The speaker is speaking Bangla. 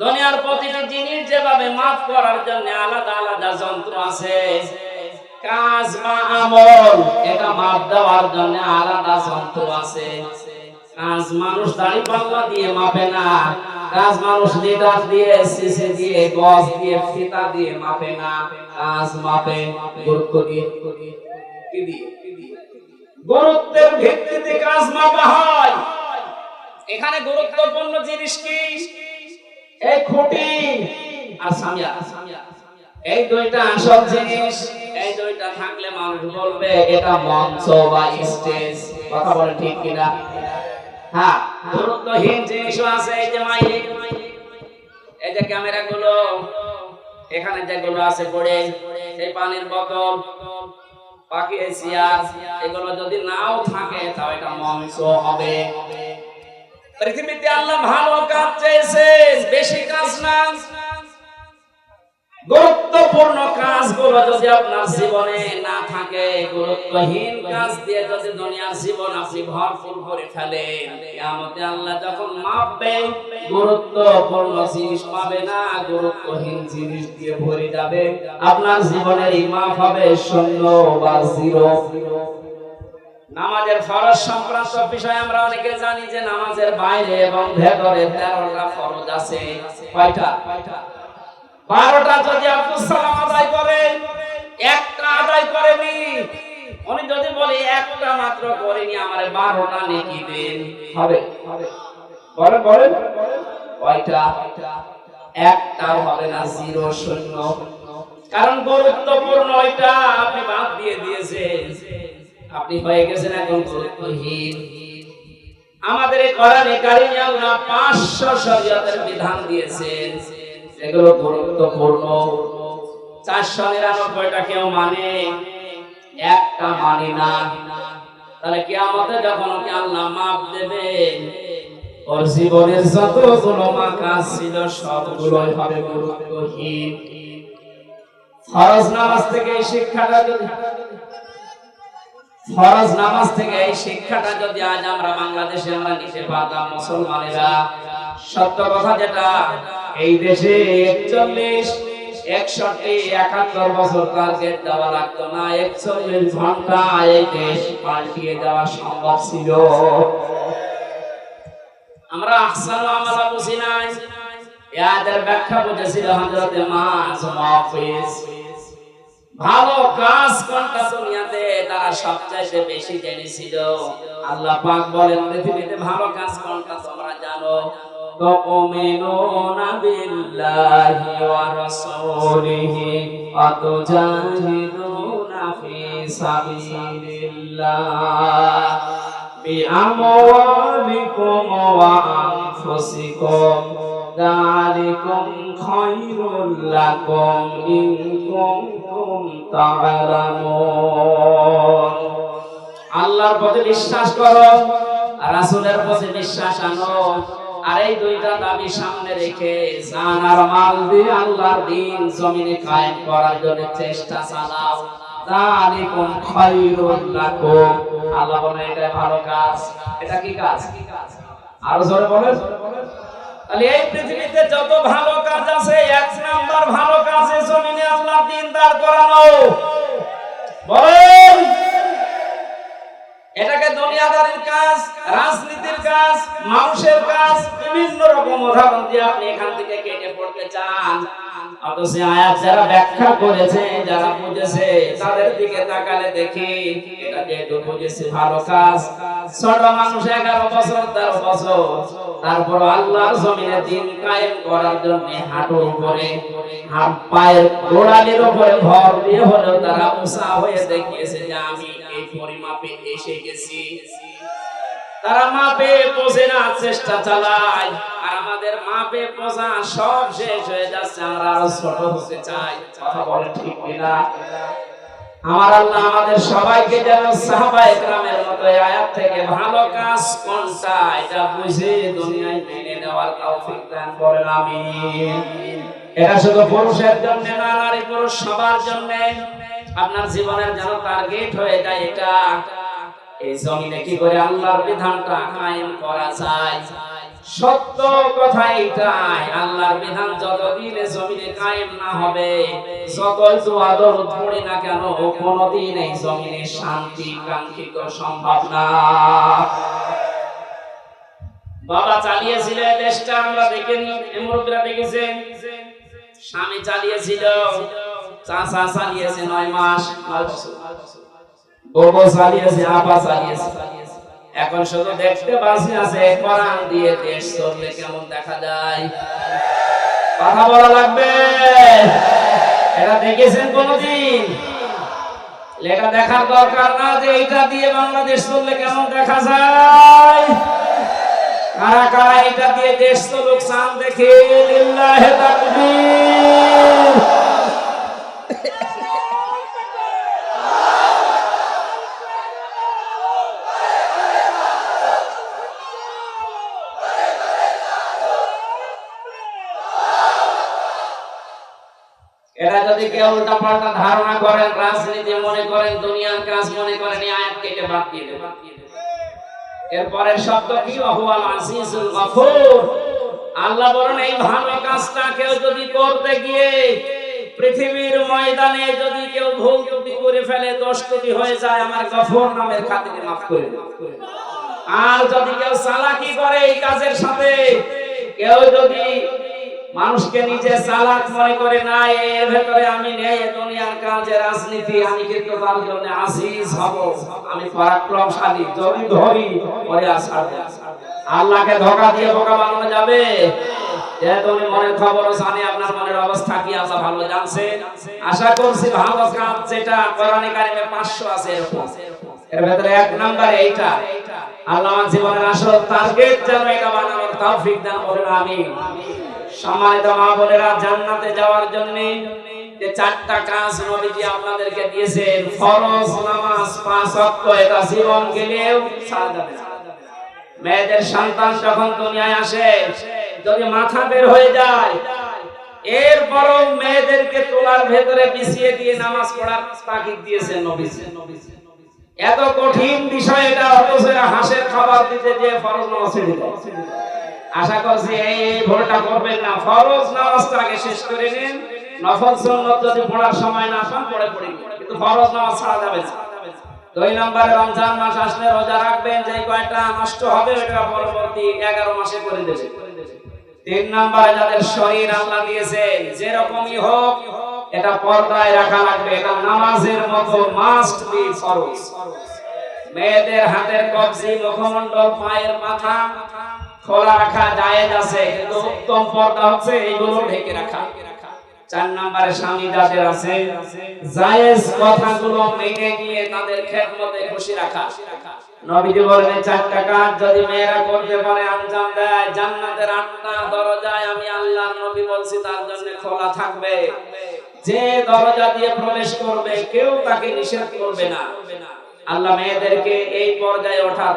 দুনিয়ার প্রতিটি জিনিস যেভাবে মাফ করার জন্য আলাদা আলাদা যন্ত্র আছে। কাজ বা আমল, এটা মাপ দেওয়ার জন্য আলাদা যন্ত্র আছে। কাজ মানুষ দাড়ি পাল্লা দিয়ে মাপে না। কাজ মানুষ লিটার দিয়ে, সিসি দিয়ে গজ দিয়ে, ফিতা দিয়ে মাপে না। কাজ মাপে, গুরুত্ব দিয়ে কি দিয়ে। গুরুত্বের ভিত্তিতে কাজ মাপা হয়। এখানে গুরুত্বপূর্ণ জিনিস কি? এই খুঁটি। আর সামিয়া, এই দুইটা আসল জিনিস, এই দুইটা থাকলে মানুষ বলবে, এটা মঞ্চ বা স্টেজ। কথা বলে ঠিক কিনা? হ্যাঁ গুরুত্বহীন জিনিসও আছে, এই যে মাইক। এই যে ক্যামেরা গুলো এখানে যেগুলো আছে পড়ে এই পানির বোতল পাখি এগুলো যদি নাও থাকে, তাও এটা মঞ্চ হবে। পৃথিবীতে আল্লাহ ভালো কাজ চেয়েছেন, বেশি কাজ না গুরুত্বপূর্ণ কাজগুলো যদি আপনার জীবনে না থাকে, গুরুত্বহীন কাজ দিয়ে যদি দুনিয়ার জীবন আপনি ভরপুর করে ফেলেন, কিয়ামতে আল্লাহ যখন মাপবে, গুরুত্বপূর্ণ জিনিস পাবে না, গুরুত্বহীন জিনিস দিয়ে ভরে যাবে। আপনার জীবনের এই মাপ হবে শূন্য বা জিরো নামাজের ফরজ সংক্রান্ত বিষয় আমরা অনেকে জানি যে নামাজের বাইরে এবং ভেতরে তেরোটা ফরজ আছে। কয়টা? বারোটা যদি আব্দুল সালাম আদায় করে, একটা আদায় করেনি। উনি যদি বলে একটা মাত্র করেনি, আমার বারোটা নেকি দেন। হবে? বলেন কয়টা? একটাও হবে না, জিরো শূন্য। কারণ গুরুত্বপূর্ণ ওইটা, আপনি আপনি হয়ে গেছেন এখন গুরুত্বহীন আমাদের কোরআনে কারিমে আল্লাহ 500 শরীয়তের বিধান দিয়েছেন। এগুলো গুরুত্বপূর্ণ। 499টা কেউ মানে একটা মানে না। তাহলে কিয়ামতে যখন ওকে আল্লাহ মাপ দেবে ওর জীবনের যতগুলো মা কাজ ছিল সবগুলোই হবে গুরুত্বহীন। ফরজ নামাজ থেকে এই শিক্ষাটা ফরজ নামাজ থেকে এই শিক্ষাটা যদি আজ আমরা বাংলাদেশে আমরা নিতে পারতাম মুসলমানেরা, সত্য কথা যেটা, এই দেশে একচল্লিশ, একষট্টি, একাত্তর বছর টার্গেট দেওয়া লাগতো না, একচল্লিশ ঘণ্টা এই দেশ পাল্টিয়ে দেওয়া সম্ভব ছিল। আমরা আহসান আমলা বুঝি নাই, এদের ব্যাখ্যা বুঝেছিল হজরতে মাস মাহফিজ ভালো কাজ কোনটা দুনিয়াতে তারা সবচাইতে বেশি জেনেছিল আল্লাহ পাক বলেন পৃথিবীতে ভালো কাজ কোনটা তোমরা জানো তুমিনুনা বিল্লাহি ওয়া রাসূলিহি ওয়া তুজাহিদুনা ফি সাবিলিল্লাহ বিআমওয়ালিকুম ওয়া আনফুসিকুম ذلكم خير لكم إن كنتم আল্লাহর পথে বিশ্বাস করো, রাসূলের পথে বিশ্বাস আনো। আর এই দুইটা দাবি সামনে রেখে জান আর মাল দিয়ে আল্লাহর দিন জমিনে কায়েম করার জন্য চেষ্টা চালাও। আল্লাহ বলে এটা ভালো কাজ। এটা কি কাজ? আরও জোরে বলেন। তাহলে এই পৃথিবীতে যত ভালো কাজ আছে, এক নাম্বার ভালো কাজে জমিনে আল্লাহ দিন দাঁড় করানো। বলেন। এটাকে দুনিয়াদারির কাজ, রাজনীতির কাজ, মানুষের কাজ, বিভিন্ন রকম উদাহরণ দিয়ে আপনি এখান থেকে কেটে পড়তে চান। তারপর জন্য হলেও তারা উষা হয়ে দেখিয়েছে যে আমি এই পরিমাপে এসে গেছি। তারা মাপে পৌঁছে না চেষ্টা চালায়। আর আমাদের মাপে পৌঁছা সব শেষ হয়ে যাচ্ছে, আমরা আরও ছোট হতে চাই। কথা বলে ঠিক কিনা? আমার আল্লাহ আমাদের সবাইকে যেন সাহাবা একরামের মতো আয়াত থেকে ভালো কাজ কোনটা, এটা বুঝে দুনিয়ায় মেনে নেওয়ার তৌফিক দান করেন, আমিন। এটা শুধু পুরুষের জন্য না নারী পুরুষ সবার জন্য। আপনার জীবনের যেন টার্গেট হয়ে যায় এটা। এই জমিনে কি করে আল্লাহর বিধানটা কায়েম করা যায়? সত্য কথা এইটাই আল্লাহর বিধান যতদিন জমিনে কায়েম না হবে তো আদর পড়ে না কেন, কোনদিন এই জমিনে শান্তি কাঙ্ক্ষিত সম্ভব না। বাবা চালিয়েছিল দেশটা, আমরা দেখেন মুরব্বীরা দেখেছেন, স্বামী চালিয়েছিল। এখন শুধু দেখতে বাসি আছে, কোরআন দিয়ে দেশ চললে কেমন দেখা যায়? কথা বলা লাগবে? এটা দেখেছেন কোনদিন? এটা দেখার দরকার না যে এইটা দিয়ে বাংলাদেশ চললে কেমন দেখা যায়? কারা কারা এটা দিয়ে দেশ চলুক, চান দেখে লিল্লাহে কেউ উল্টা পাল্টা ধারণা করেন, রাজনীতি মনে করেন, দুনিয়ার কাজ মনে করেন আয়াত কেটে বাদ দিয়ে দেবেন এরপরে শব্দ কি? অহুয়াল আসিসুল গফুর। আল্লাহ বলেন, এই ভালো কাজটা কেউ যদি করতে গিয়ে পৃথিবীর ময়দানে যদি কেউ ভুল ত্রুটি করে ফেলে, দোষ ত্রুটি হয়ে যায়, আমার গফুর নামের খাতিরে মাফ করে। আর যদি কেউ চালাকি করে এই কাজের সাথে, কেউ যদি মানুষকে নিজে চালাক মনে করে, না এর ভেতরে আমি নেই দুনিয়ার কাজে রাজনীতি, আমি কিন্তু তার জন্য আসিস হব, আমি পরাক্রমশালী, যদি ধরি, পরে আসার আল্লাহকে ধোকা দিয়ে বোকা বানানো যাবে? যে তুমি মনের খবর জানি, আপনার মনের অবস্থা কি, আল্লাহ ভালো জানছে। আশা করছি ভালো কাজ যেটা কোরআনে কারিমে 500 আছে এরকম। এর ভেতরে এক নাম্বার এইটা। আল্লাহ আমার জীবনের আসল টার্গেট যেন এটা বানানোর তৌফিক দান করেন, আমিন। সম্মানিত মা বোনেরা জান্নাতে যাওয়ার জন্য। যে চারটা কাজ নবীজি আপনাদেরকে দিয়েছেন। ফরজ নামাজ, পাঁচ এটা জীবন গেলেও মেয়েদের সন্তান যখন দুনিয়ায় আসে, যদি মাথা বের হয়ে যায়, এরপরও মেয়েদেরকে তোলার ভেতরে বিছিয়ে দিয়ে নামাজ পড়ার তাকিদ দিয়েছেন নবীজি। এত কঠিন বিষয় এটা, অথচ এরা হাঁসের খাবার দিতে যে ফরজ নামাজ। আশা করছি এই ভুলটা করবেন না। ফরজ নামাজটা আগে শেষ করে নিন। নফল সুন্নত যদি পড়ার সময় না পান পড়ে পড়ি। কিন্তু ফরজ নামাজ ছাড়া যাবে দুই নম্বরে রমজান মাস আসলে রোজা রাখবেন যে কয়টা নষ্ট হবে ওটা পরবর্তী এগারো মাসে করে দেবে। তিন নম্বরে যাদের শরীর আল্লাহ দিয়েছেন যেরকমই হোক, এটা পর্দায় রাখা লাগবে। এটা নামাজের মতো মাস্ট বি ফরজ। মেয়েদের হাতের কবজি, মুখমণ্ডল, পায়ের মাথা খোলা রাখা জায়েজ আছে, কিন্তু উত্তম পর্দা হচ্ছে এইগুলো ঢেকে রাখা। চার নম্বরে স্বামী যাদের আছে, জায়েজ কথাগুলো মেনে গিয়ে তাদের খেদমতে খুশি রাখা। নবীজি বলেন চারটা কাজ যদি মেয়েরা করতে পারে, আঞ্জাম দেয়। জান্নাতের আটটা দরজায় আমি নবী বলছি, তার জন্য খোলা থাকবে। যে দরজা দিয়ে প্রবেশ করবে, কেউ তাকে নিষেধ করবে না। আল্লাহ মেয়েদেরকে এই পর্যায়ে ওঠা